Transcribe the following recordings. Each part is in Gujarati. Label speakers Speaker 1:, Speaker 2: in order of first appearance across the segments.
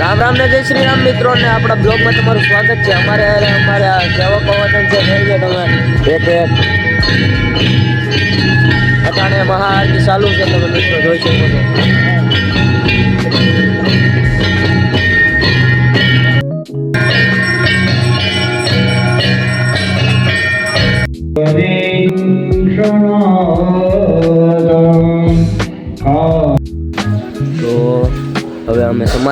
Speaker 1: રામ રામ ને જય શ્રી રામ મિત્રો ને આપણા બ્લોગમાં તમારું સ્વાગત છે. અમારે અમારે સેવકો વતન છે ગયા તમે એક એક અટાણે મહાઆરતી ચાલુ છે, તમે મિત્રો જોઈ શકો છો.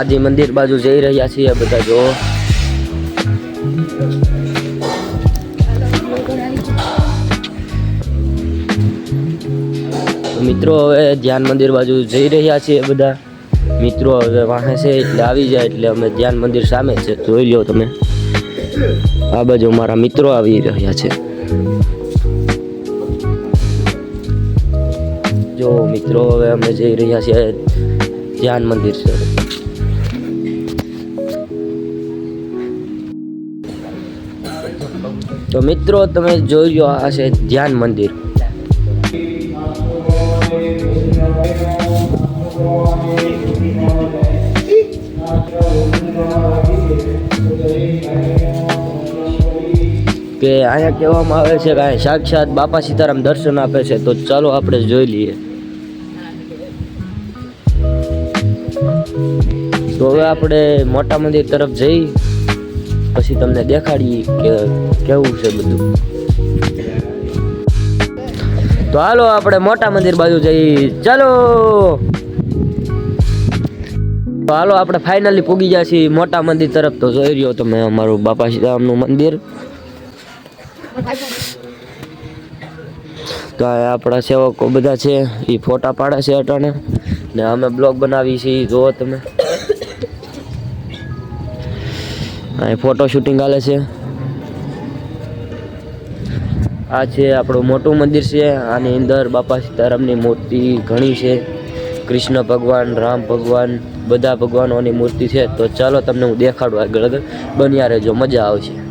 Speaker 1: હવે અમે સમાધિ મંદિર બાજુ જઈ રહ્યા છીએ બધા જો. તો મિત્રો હવે ધ્યાન મંદિર બાજુ જઈ રહ્યા છીએ બધા. મિત્રો હવે વાહે છે એટલે આવી જાય એટલે અમે ધ્યાન મંદિર સામે છે. જોઈ લ્યો તમે. આ બાજુ મારા મિત્રો આવી રહ્યા છે. જો મિત્રો હવે અમે જઈ રહ્યા છીએ ધ્યાન મંદિર. છે તો મિત્રો, તમે જોઈ લો, આ છે ધ્યાન મંદિર. કે અહીંયા કહેવામાં આવે છે કે અહીંયા સાક્ષાત બાપા સીતારામ દર્શન આપે છે, તો ચાલો આપણે જોઈ લઈએ. તો હવે આપણે મોટા મંદિર તરફ જઈ પછી તમને દેખાડીએ કે કેવું છે બધું. તો હાલો, આપણે મોટા મંદિર બાજુ જઈ, ચાલો. તો હાલો, આપણે ફાઇનલી પૂગી ગયા છીએ મોટા મંદિર તરફ. તો જોઈ રહ્યો તમે અમારું બાપા સીતારામનું મંદિર. તો આપણા સેવકો બધા છે એ ફોટા પાડે છે અટાણે. ને અમે બ્લોગ બનાવી છીએ, જુઓ તમે. અહીં ફોટો શૂટિંગ હાલે છે. આ છે આપણું મોટું મંદિર છે. આની અંદર બાપા સીતારામની મૂર્તિ ઘણી છે. કૃષ્ણ ભગવાન, રામ ભગવાન, બધા ભગવાનોની મૂર્તિ છે. તો ચાલો તમને હું દેખાડું આગળ આગળ. બન્યા રહેજો, મજા આવશે.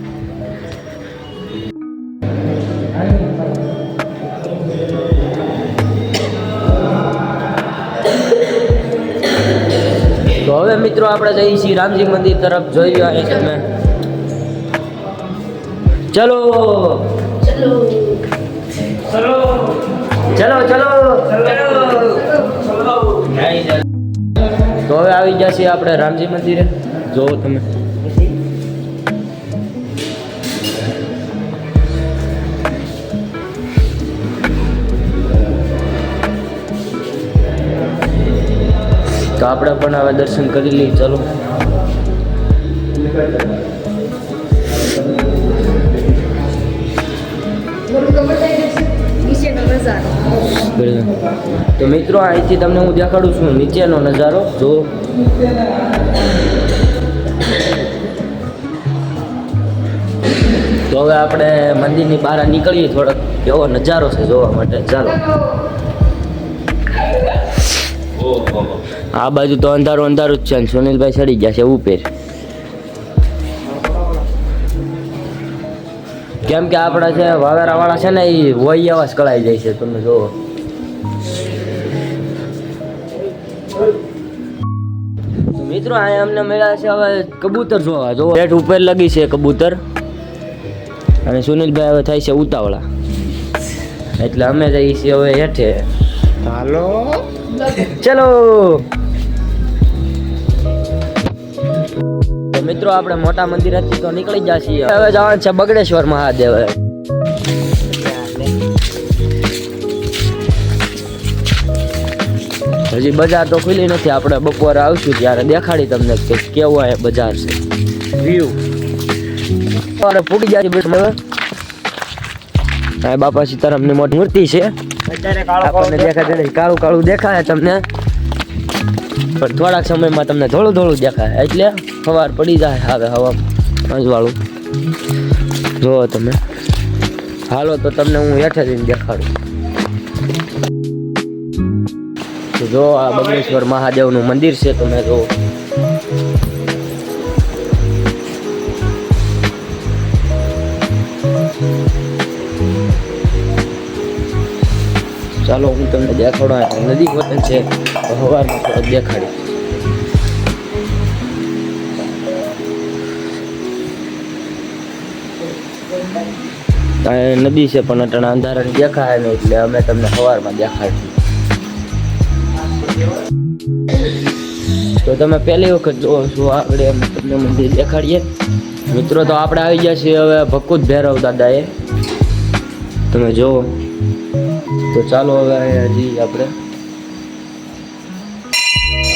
Speaker 1: તો હવે મિત્રો આપણે જઈએ છીએ રામજી મંદિર તરફ. જોઈ રહ્યા છે તમે. ચલો. ચલો. ચલો. તો હવે આવી ગયા છીએ આપણે રામજી મંદિરે. જોવો તમે. તો આપણે પણ હવે દર્શન કરી લઈએ. ચલો. તો મિત્રો, અહીંથી તમને હું દેખાડું છું નીચેનો નજારો. જો તો હવે આપણે મંદિરની બહાર નીકળીએ થોડોક. કેવો નજારો છે જોવા માટે. ચાલો. આ બાજુ તો અંધારું અંધારું જ છે સુનિલભાઈ ચડી ગયા છે ઉપર. કેમ કે આપણા છે વાવેરાવાળા છે ને એ વહી આવાજ કળાઈ જાય છે. તમે તો મિત્રો અહીંયા અમને મળ્યા છે હવે કબૂતર જોવા. જો રેટ ઉપર લગી છે કબૂતર. અને સુનિલભાઈ હવે થાય છે ઉતાવળા. એટલે અમે જઈએ છીએ હવે હેઠે.
Speaker 2: હાલો?
Speaker 1: ચલો. મિત્રો આપણે મોટા મંદિરેથી તો નીકળી ગયા છીએ. હવે જવાનું છે બગડેશ્વર મહાદેવ. હજી બજાર તો ખુલી નથી. આપણે બપોરે આવશું ત્યારે દેખાડી તમને કે કેવો આ બજાર છે. વ્યૂ અરે ફૂટી જાય બસ હવે. બાપા સીતારામની મોટી મૂર્તિ છે. આપણને દેખાય છે. કાળું કાળું દેખાય તમને. પણ થોડાક સમયમાં તમને થોડું થોડું દેખાય. એટલે સવાર પડી જાય હવે હવા પાંચવાળું જુઓ તમે. હાલો તો તમને હું હેઠે જઈને દેખાડું. જો આ બગલેશ્વર મહાદેવનું મંદિર છે તમે જો ચાલો, હું તમને દેખાડવા નદી વતન છે સવારમાં થોડોક દેખાડી. નદી છે, પણ અટાણા અંધારાની દેખાય નહીં, એટલે અમે તમને સવારમાં દેખાડીએ તો તમે પહેલી વખત જોવો છો આપણે તમને મંદિર દેખાડીએ. મિત્રો તો આપણે આવી ગયા છીએ હવે ભકુત ભૈરવ દાદાએ. તમે જોવો તો ચાલો હવે હજી આપણે.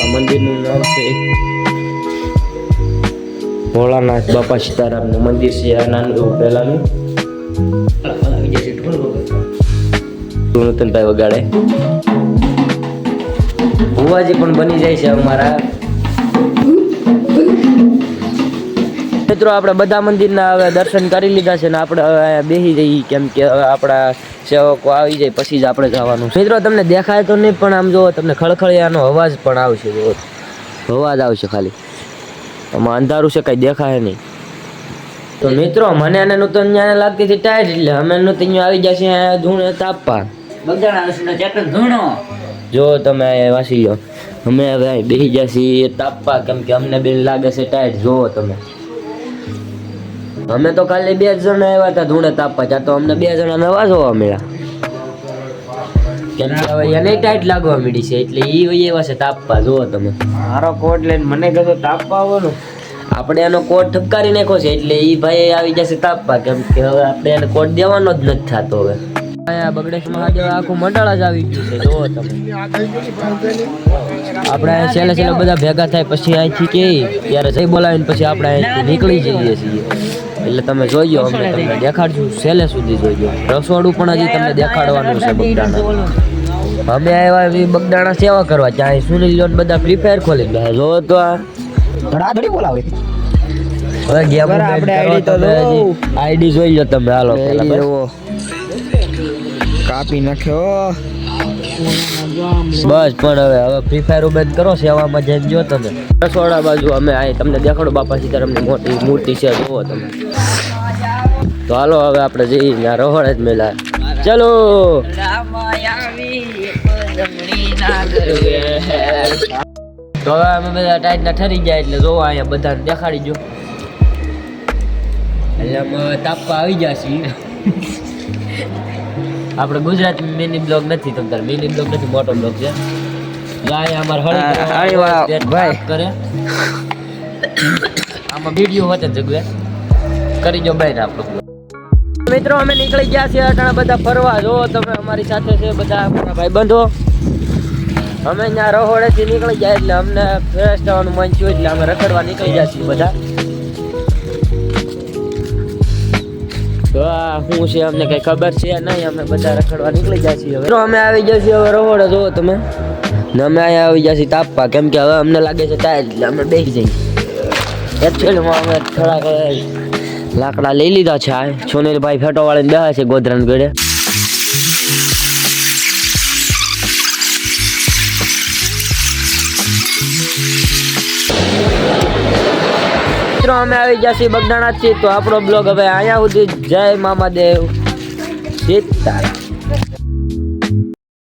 Speaker 1: આ મંદિરનું નામ છે ભોળાનાથ બાપા સીતારામનું મંદિર છે આ નાનું એવું પહેલાનું. નૂતનભાઈ વગાડે. ભુવાજી પણ બની જાય છે અમારા. મિત્રો, આપણે બધા મંદિરના હવે દર્શન કરી લીધા છે ને આપણે હવે બેસી જઈએ કેમ કે હવે આપણા સેવકો આવી જાય, પછી જ આપણે જવાનું મિત્રો, તમને દેખાય તો નહીં, પણ આમ જુઓ, તમને ખળખળિયાનો અવાજ પણ આવશે જુઓ. અવાજ આવશે ખાલી. આમાં અંધારું છે, કાંઈ દેખાય નહીં. તો મિત્રો, મને અને નૂતન ત્યાં લાગતી હતી ટાઈટ, એટલે અમે નૂતન આવી જશે ધૂણે તાપવા.
Speaker 3: બગદાણા ધૂણો.
Speaker 1: જો તમે વાસી લો અમે હવે બેસી જશે તાપવા કેમ કે અમને બેન લાગે છે ટાઈટ જોવો તમે. અમે તો કાલે બે જણા આવ્યા હતા ધૂણે તાપવા ત્યાં તો અમને બે જણા નવા જોવા મળ્યા. કેમ કે હવે એને ટાઈટ લાગવા મળી છે એટલે એ એવા છે તાપવા જોવો તમે.
Speaker 2: મારો કોટ લઈને મને કહેતો તાપવા આવવાનો
Speaker 1: આપણે એનો કોટ ઠપકારી નાખ્યો છે એટલે એ ભાઈ આવી જશે તાપવા કેમ કે હવે આપણે એને કોટ દેવાનો જ નથી થતો હવે. બગડેશ મહાદેવ આખું મંડળ જ આવી ગયું છે. જોવો તમે. આપણે છેલ્લે છેલ્લે બધા ભેગા થાય પછી અહીંથી કે ત્યારે જઈ બોલાવીને પછી આપણે અહીંથી નીકળી જઈએ છીએ. એટલે તમે જોઈજો અમે તમને દેખાડશું. છેલ્લે સુધી જોઈજો રસોડું પણ હજી તમને દેખાડવાનું છે બગડાણા. અમે આવ્યા એવી બગડાણા સેવા કરવા. ત્યાં સુનિલ લોન બધા ફ્રી ફાયર ખોલી ગયા જોવો તો આ
Speaker 3: ધડાધડી બોલાવે.
Speaker 1: હવે ગેમ
Speaker 2: આપણે ID તો
Speaker 1: આઈડી જોઈ લો તમે. હાલો પેલા.
Speaker 2: કાપી નાખ્યો
Speaker 1: બસ, પણ હવે હવે ફ્રી ફાયર બંધ કરો સેવામાં જઈને જો તમે. રસોડા બાજુ અમે આ તમને દેખાડો બાપા સીતારામની મોટી મૂર્તિ છે, જુઓ તમે. તો હાલો, હવે આપણે જઈએ ત્યાં રહોડ જ મેલા. ચલો. તો હવે અમે બધા ટાઈટના ઠરી ગયા એટલે જોવા અહીંયા બધાને દેખાડી જો. એટલે તાપવા આવી છીએ. આપણે ગુજરાત મિની બ્લોગ નથી તમ તાર મિની બ્લોગ નથી મોટો બ્લોગ છે. ગાય અમાર હળી
Speaker 2: ભાઈ.
Speaker 1: કરે. આમાં વીડિયો હોતે જગવે કરી જો ભાઈ આપણો. મિત્રો અમે નીકળી ગયા છીએ અટાણા બધા ફરવા. જો તમે અમારી સાથે છે બધા અમારા ભાઈબંધો. અમે ત્યાં રહોડેથી નીકળી ગયા એટલે અમને ફ્રેશ થવાનું મન થયું એટલે અમે રખડવા નીકળી ગયા છીએ બધા. તો આ શું છે, અમને કઈ ખબર છે નહીં, અમે બધા રખડવા નીકળી જાય છીએ હવે. અમે આવી છીએ હવે રહોડો જો તમે. ને અમે અહીંયા આવી છીએ તાપવા, કેમ કે હવે અમને લાગે છે ટાયર એટલે અમે બેસી જઈએ. એકચ્યુઅલીમાં અમે થોડાક લાકડા લઈ લીધા છે આ. સોનીલભાઈ ફેટો વાળીને બેહા છે ગોધરાન ગળે. અમે આવી ગયા છીએ બગદાણા છીએ. તો આપણો બ્લોગ હવે અહીંયા સુધી. જય મામા દેવ સીતારામ